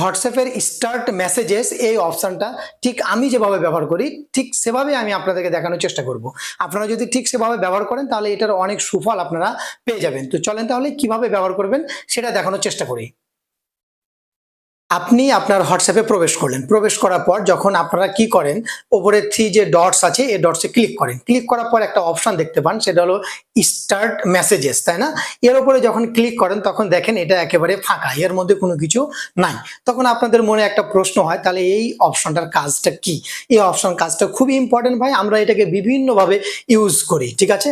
হোয়াটসঅ্যাপের start messages এই অপশানটা ঠিক আমি যেভাবে ব্যবহার করি, ঠিক সেভাবে আমি আপনাদেরকে দেখানোর চেষ্টা করব। আপনারা যদি ঠিক সেভাবে ব্যবহার করেন, তাহলে এটার অনেক সুফল আপনারা পেয়ে যাবেন। তো চলেন তাহলে কীভাবে ব্যবহার করবেন, সেটা দেখানোর চেষ্টা করি। আপনি আপনার হোয়াটসঅ্যাপে প্রবেশ করলেন। প্রবেশ করার পর যখন আপনারা কি করেন, ওপরে থ্রি যে ডটস আছে, এই ডটসে ক্লিক করেন। ক্লিক করার পর একটা অপশান দেখতে পান, সেটা হলো স্টার্ট মেসেজেস তাই না? এর উপরে যখন ক্লিক করেন, তখন দেখেন এটা একেবারে ফাঁকা, এর মধ্যে কোনো কিছু নাই। তখন আপনাদের মনে একটা প্রশ্ন হয়, তাহলে এই অপশানটার কাজটা কি? এই অপশান কাজটা খুবই ইম্পর্টেন্ট ভাই, আমরা এটাকে বিভিন্নভাবে ইউজ করি, ঠিক আছে?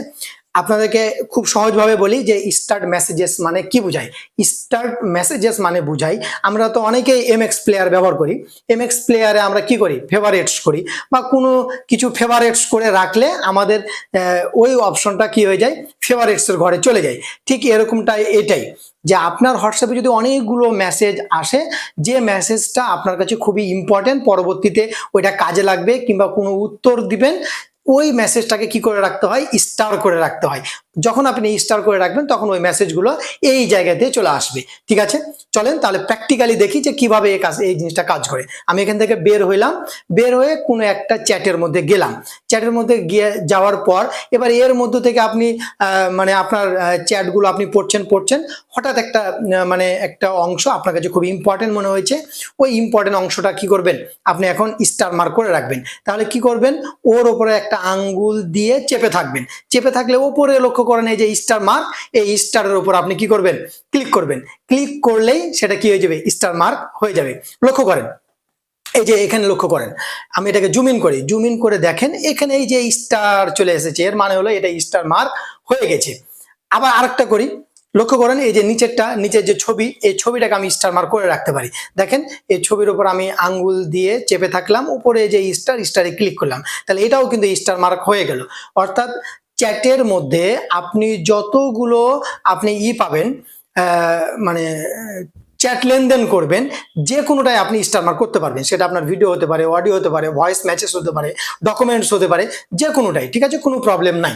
আপনাদেরকে খুব সহজভাবে বলি যে স্টার্ট মেসেজেস মানে কি বোঝায়? স্টার্ট মেসেজেস মানে বুঝাই আমরা তো অনেকেই এম এক্স প্লেয়ার ব্যবহার করি। এম এক্স প্লেয়ারে আমরা কি করি? ফেভারেটস করি বা কোনো কিছু ফেভারেটস করে রাখলে আমাদের ওই অপশনটা কি হয়ে যায়? ফেভারেটসের ঘরে চলে যায়। ঠিক এরকমটাই এটাই যে আপনার হোয়াটসঅ্যাপে যদি অনেকগুলো মেসেজ আসে, যে মেসেজটা আপনার কাছে খুবই ইম্পর্টেন্ট পরবর্তীতে ওইটা কাজে লাগবে কিংবা কোনো উত্তর দিবেন ওই মেসেজটাকে কি করে রাখতে হয়? স্টার করে রাখতে হয়। যখন আপনি স্টার করে রাখবেন, তখন ওই মেসেজগুলো এই জায়গাতে চলে আসবে। ঠিক আছে? চলেন তাহলে প্র্যাকটিক্যালি দেখি যে কীভাবে এই কাজ এই জিনিসটা কাজ করে। আমি এখান থেকে বের হইলাম। বের হয়ে কোনো একটা চ্যাটের মধ্যে গেলাম। চ্যাটের মধ্যে গিয়ে যাওয়ার পর এবার এর মধ্যে থেকে আপনি মানে আপনার চ্যাটগুলো আপনি পড়ছেন পড়ছেন। হঠাৎ একটা মানে একটা অংশ আপনার কাছে খুব ইম্পর্টেন্ট মনে হয়েছে। ওই ইম্পর্টেন্ট অংশটা কি করবেন? আপনি এখন স্টার মার্ক করে রাখবেন। তাহলে কি করবেন? ওর ওপরে একটা আঙ্গুল দিয়ে চেপে থাকবেন। চেপে থাকলে ওপরে লক্ষ্য করেন এই যে স্টার মার্ক এই স্টারের উপর আপনি কি করবেন? ক্লিক করবেন। ক্লিক করলেই সেটা কি হয়ে যাবে? স্টার মার্ক হয়ে যাবে। লক্ষ্য করেন। এই যে এখানে লক্ষ্য করেন। আমি এটাকে জুম ইন করি। জুম ইন করে দেখেন, এখানে এই যে স্টার চলে এসেছে। এর মানে হলো এটা স্টার মার্ক হয়ে গেছে। আবার আরেকটা করি। লক্ষ্য করেন, এই যে নিচেরটা, নিচের যে ছবি, এই ছবিটাকে আমি স্টার মার্ক করে রাখতে পারি। দেখেন, এই ছবির উপর আমি আঙ্গুল দিয়ে চেপে থাকলাম। উপরে যে স্টার স্টারে ক্লিক করলাম। তাহলে এটাও কিন্তু স্টার মার্ক হয়ে গেল। অর্থাৎ চ্যাটের মধ্যে আপনি যতগুলো আপনি ই পাবেন মানে চ্যাট লেনদেন করবেন, যে কোনোটাই আপনি স্টার মার্ক করতে পারবেন। সেটা আপনার ভিডিও হতে পারে অডিও হতে পারে ভয়েস ম্যাচেস হতে পারে ডকুমেন্টস হতে পারে, যে কোনোটাই, ঠিক আছে? কোনো প্রবলেম নাই।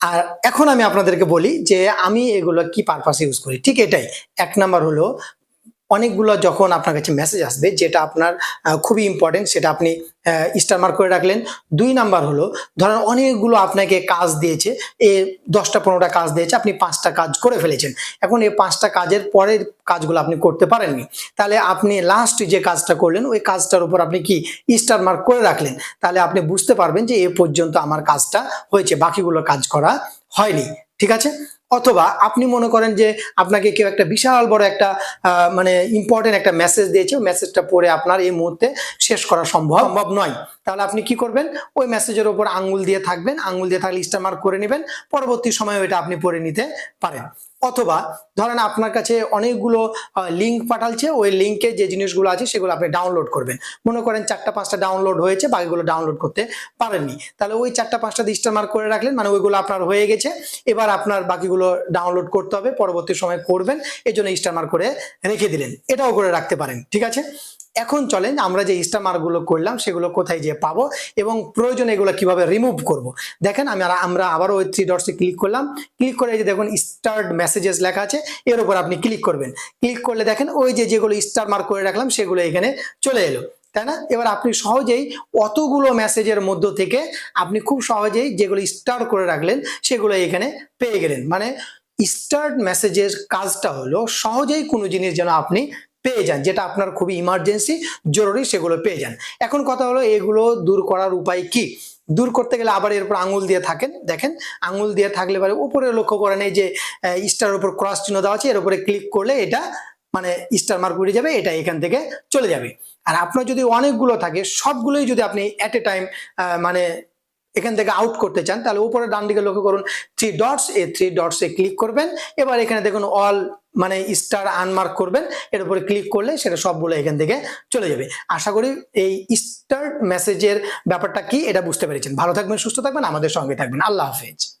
আর এখন আমি আপনাদেরকে বলি যে আমি এগুলো কি পারপাস ইউজ করি? ঠিক এটাই। এক নাম্বার হলো অনেকগুলো যখন আপনার কাছে মেসেজ আসবে, যেটা আপনার খুবই ইম্পর্টেন্ট সেটা আপনি স্টার মার্ক করে রাখলেন। দুই নাম্বার হলো, ধরেন অনেকগুলো আপনাকে কাজ দিয়েছে, এ দশটা, পনেরোটা কাজ দিয়েছে, আপনি পাঁচটা কাজ করে ফেলেছেন। এখন এই পাঁচটা কাজের পরের কাজগুলো আপনি করতে পারেননি। তাহলে আপনি লাস্ট যে কাজটা করলেন, ওই কাজটার উপর আপনি কি স্টার মার্ক করে রাখলেন? তাহলে আপনি বুঝতে পারবেন যে এ পর্যন্ত আমার কাজটা হয়েছে, বাকিগুলো কাজ করা হয়নি ঠিক আছে? অথবা আপনি মনে করেন যে আপনাকে কেউ একটা বিশাল বড় একটা আহ, মানে ইম্পর্টেন্ট একটা মেসেজ দিয়েছে ওই মেসেজটা পড়ে আপনার এই মুহূর্তে শেষ করা সম্ভব সম্ভব নয়। তাহলে আপনি কি করবেন? ওই মেসেজের ওপর আঙ্গুল দিয়ে থাকবেন আঙ্গুল দিয়ে থাকলে স্টার মার্ক করে নেবেন পরবর্তী সময়ে ওইটা আপনি পড়ে নিতে পারেন। অথবা ধরেন আপনার কাছে অনেকগুলো লিঙ্ক পাঠালছে, ওই লিঙ্কে যে জিনিসগুলো আছে সেগুলো আপনি ডাউনলোড করবেন। মনে করেন চারটা, পাঁচটা ডাউনলোড হয়েছে, বাকিগুলো ডাউনলোড করতে পারেননি। তাহলে ওই চারটা, পাঁচটা স্টার মার্ক করে রাখলেন মানে ওইগুলো আপনার হয়ে গেছে। এবার আপনার বাকিগুলো ডাউনলোড করতে হবে, পরবর্তী সময় করবেন এই জন্য স্টার মার্ক করে রেখে দিলেন। এটাও করে রাখতে পারেন, ঠিক আছে? এখন চলেন, আমরা যে স্টার মার্কগুলো করলাম, সেগুলো কোথায় যেয়ে পাবো এবং প্রয়োজনে এগুলো কীভাবে রিমুভ করব। দেখেন, আমি আমরা আবারও ওই থ্রি ডটসে ক্লিক করলাম। ক্লিক করে যে দেখুন স্টার্ট মেসেজেস লেখা আছে, এর উপর আপনি ক্লিক করবেন। ক্লিক করলে দেখেন, ওই যে যেগুলো স্টার মার্ক করে রাখলাম, সেগুলো এখানে চলে এলো। তাই না? এবার আপনি সহজেই অতগুলো মেসেজের মধ্য থেকে আপনি খুব সহজেই যেগুলো স্টার করে রাখলেন, সেগুলো এখানে পেয়ে গেলেন। মানে স্টার্ট মেসেজের কাজটা হলো, সহজেই কোনো জিনিস যেন আপনি পেয়ে যান, যেটা আপনার খুবই ইমার্জেন্সি জরুরি সেগুলো পেয়ে যান। এখন কথা হলো এগুলো দূর করার উপায় কি? দূর করতে গেলে আবার এর উপর আঙুল দিয়ে থাকেন, দেখেন, আঙুল দিয়ে থাকলে পরে উপরে লক্ষ্য করেন, এই যে স্টার উপর ক্রস চিহ্ন দেওয়া আছে, এর উপরে ক্লিক করলে এটা মানে স্টার মার্ক উঠে যাবে, এটা এখান থেকে চলে যাবে। আর আপনার যদি অনেকগুলো থাকে, সবগুলোই যদি আপনি অ্যাট এ টাইম মানে এখান থেকে আউট করতে চান, তাহলে উপরে ডান দিকে লক্ষ্য করুন থ্রি ডটস এ থ্রি ডটসে ক্লিক করবেন, এবার এখানে দেখুন অল মানে স্টার আনমার্ক করবেন, এর উপরে ক্লিক করলে সেটা সবগুলো এখান থেকে চলে যাবে। আশা করি এই স্টার মেসেজের ব্যাপারটা কি, এটা বুঝতে পেরেছেন। ভালো থাকবেন, সুস্থ থাকবেন, আমাদের সঙ্গে থাকবেন। আল্লাহ হাফেজ।